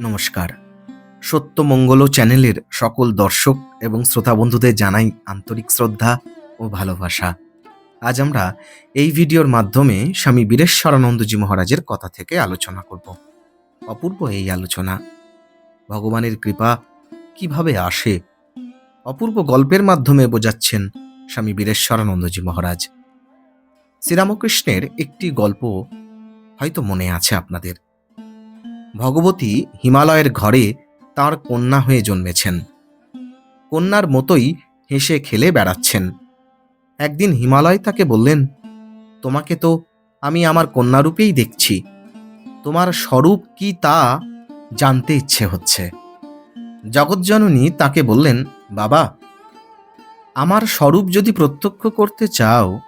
নমস্কার। সত্যমঙ্গল চ্যানেলের সকল দর্শক এবং শ্রোতা বন্ধুদের জানাই আন্তরিক শ্রদ্ধা ও ভালোবাসা। আজ আমরা এই ভিডিওর মাধ্যমে স্বামী বীরেশ্বরানন্দজি মহারাজের কথা থেকে আলোচনা করব। অপূর্ব এই আলোচনা। ভগবানের কৃপা কীভাবে আসে? অপূর্ব গল্পের মাধ্যমে বোঝাচ্ছেন স্বামী বীরেশ্বরানন্দজি মহারাজ। শ্রীরামকৃষ্ণের একটি গল্প হয়তো মনে আছে আপনাদের। ভগবতী হিমালয়ের ঘরে তার কন্যা হয়ে জন্মেছেন। কন্যার মতোই হেসে খেলে বেড়াচ্ছেন। একদিন হিমালয় তাকে বললেন, তোমাকে তো আমি আমার কন্যারূপেই দেখছি। তোমার স্বরূপ কি তা জানতে ইচ্ছে হচ্ছে। জগজ্জননী তাকে বললেন, বাবা, আমার স্বরূপ যদি প্রত্যক্ষ করতে চাও,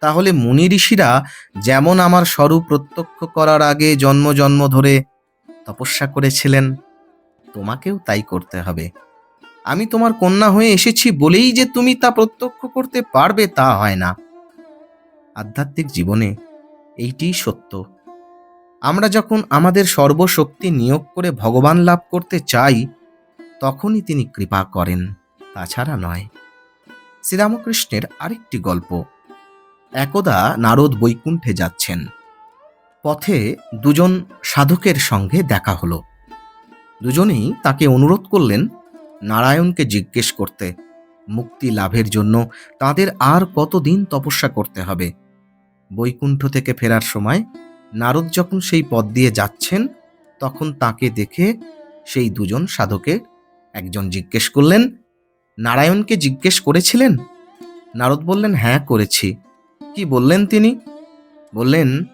তাহলে মুনি ঋষিরা যেমন আমার স্বরূপ প্রত্যক্ষ করার আগে জন্ম জন্ম ধরে তপস্যা করেছিলেন। তোমাকেও তাই করতে হবে। আমি তোমার কন্যা হয়ে এসেছি বলেই যে তুমি তা প্রত্যক্ষ করতে পারবে তা হয় না। আধ্যাত্মিক জীবনে এইটিই সত্য। আমরা যখন আমাদের সর্বশক্তি নিয়োগ করে ভগবান লাভ করতে চাই, তখনই তিনি কৃপা করেন, তাছাড়া নয়। শ্রীরামকৃষ্ণের আরেকটি গল্প। একদা নারদ বৈকুণ্ঠে যাচ্ছেন। পথে দুজন সাধকের সঙ্গে দেখা হলো। দুজনেই তাকে অনুরোধ করলেন নারায়ণকে জিজ্ঞেস করতে, মুক্তি লাভের জন্য তাদের আর কতদিন তপস্যা করতে হবে? বৈকুণ্ঠ থেকে ফেরার সময় নারদ যখন সেই পথ দিয়ে যাচ্ছেন, তখন তাকে দেখে সেই দুজন সাধকের একজন জিজ্ঞেস করলেন, নারায়ণকে জিজ্ঞেস করেছিলেন? নারদ বললেন হ্যাঁ করেছি। কি বললেন তিনি? বললেন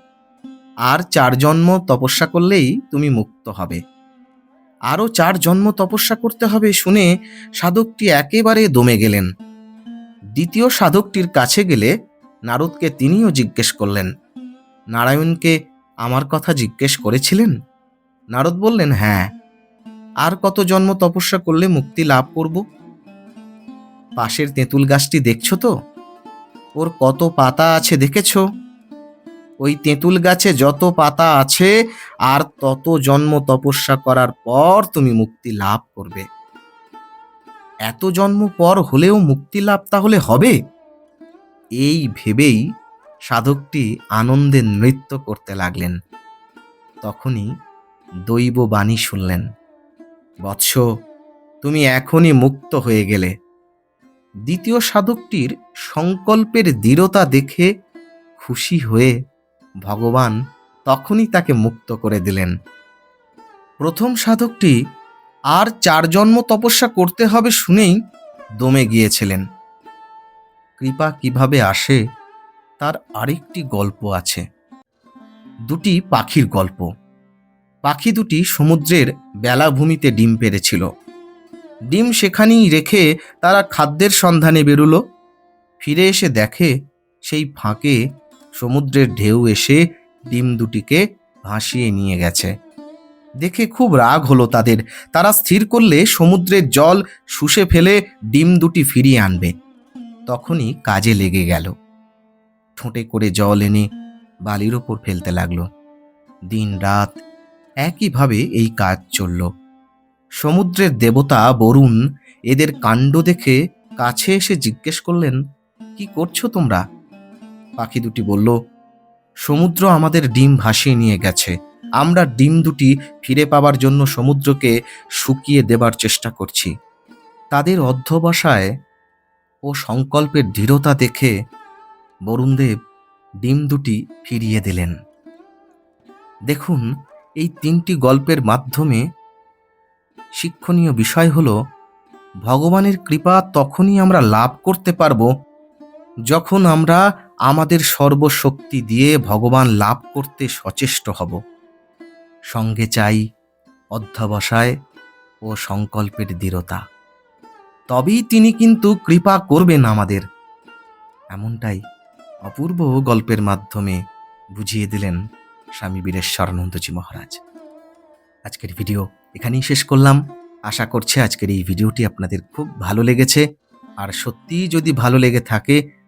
আর চার জন্ম তপস্যা করলেই তুমি মুক্ত হবে। আরও চার জন্ম তপস্যা করতে হবে শুনে সাধকটি একেবারে দমে গেলেন। দ্বিতীয় সাধকটির কাছে গেলে নারদকে তিনিও জিজ্ঞেস করলেন, নারায়ণকে আমার কথা জিজ্ঞেস করেছিলেন? নারদ বললেন হ্যাঁ। আর কত জন্ম তপস্যা করলে মুক্তি লাভ করব? পাশের তেঁতুল গাছটি দেখছ তো? ওর কত পাতা আছে দেখেছ? ওই তেঁতুল গাছে যত পাতা আছে আর তত জন্ম তপস্যা করার পর তুমি মুক্তি লাভ করবে। এত জন্ম পর হলেও মুক্তি লাভ তাহলে হবে? এই ভেবেই সাধকটি আনন্দে নৃত্য করতে লাগলেন। তখনই দৈব বাণী শুনলেন, বৎস, তুমি এখনই মুক্ত হয়ে গেলে। দ্বিতীয় সাধকটির সংকল্পের দৃঢ়তা দেখে খুশি হয়ে ভগবান তখনই তাকে মুক্ত করে দিলেন। প্রথম সাধকটি আর চার জন্ম তপস্যা করতে হবে শুনেই দমে গিয়েছিলেন। কৃপা কীভাবে আসে তার আরেকটি গল্প আছে। দুটি পাখির গল্প। পাখি দুটি সমুদ্রের বেলাভূমিতে ডিম পেড়েছিল ডিম সেখানেই রেখে তারা খাদ্যের সন্ধানে বেরুলো। ফিরে এসে দেখে সেই ফাঁকে সমুদ্রের ঢেউ এসে ডিম দুটিকে ভাসিয়ে নিয়ে গেছে। দেখে খুব রাগ হলো তাদের। তারা স্থির করলে সমুদ্রের জল শুষে ফেলে ডিম দুটি ফিরিয়ে আনবে। তখনই কাজে লেগে গেল। ঠোঁটে করে জল এনে বালির ওপর ফেলতে লাগল। দিন রাত একইভাবে এই কাজ চলল। সমুদ্রের দেবতা বরুণ এদের কাণ্ড দেখে কাছে এসে জিজ্ঞেস করলেন, কি করছ তোমরা? পাখি দুটি বলল, সমুদ্র আমাদের ডিম ভাসিয়ে নিয়ে গেছে। আমরা ডিম দুটি ফিরে পাবার জন্য সমুদ্রকে শুকিয়ে দেবার চেষ্টা করছি। তাদের অধ্যবসায় ও সংকল্পের দৃঢ়তা দেখে বরুণদেব ডিম দুটি ফিরিয়ে দিলেন। দেখুন, এই তিনটি গল্পের মাধ্যমে শিক্ষণীয় বিষয় হল, ভগবানের কৃপা তখনই আমরা লাভ করতে পারব যখন আমরা আমাদের সর্বশক্তি দিয়ে ভগবান লাভ করতে সচেষ্ট হব। সঙ্গে চাই অধ্যবসায় ও সংকল্পের দৃঢ়তা। তবেই তিনি কিন্তু কৃপা করবেন আমাদের। এমনটাই অপূর্ব গল্পের মাধ্যমে বুঝিয়ে দিলেন স্বামী বীরেশ্বরানন্দজি মহারাজ। আজকের ভিডিও এখানেই শেষ করলাম। আশা করছি আজকের এই ভিডিওটি আপনাদের খুব ভালো লেগেছে। আর সত্যিই যদি ভালো লেগে থাকে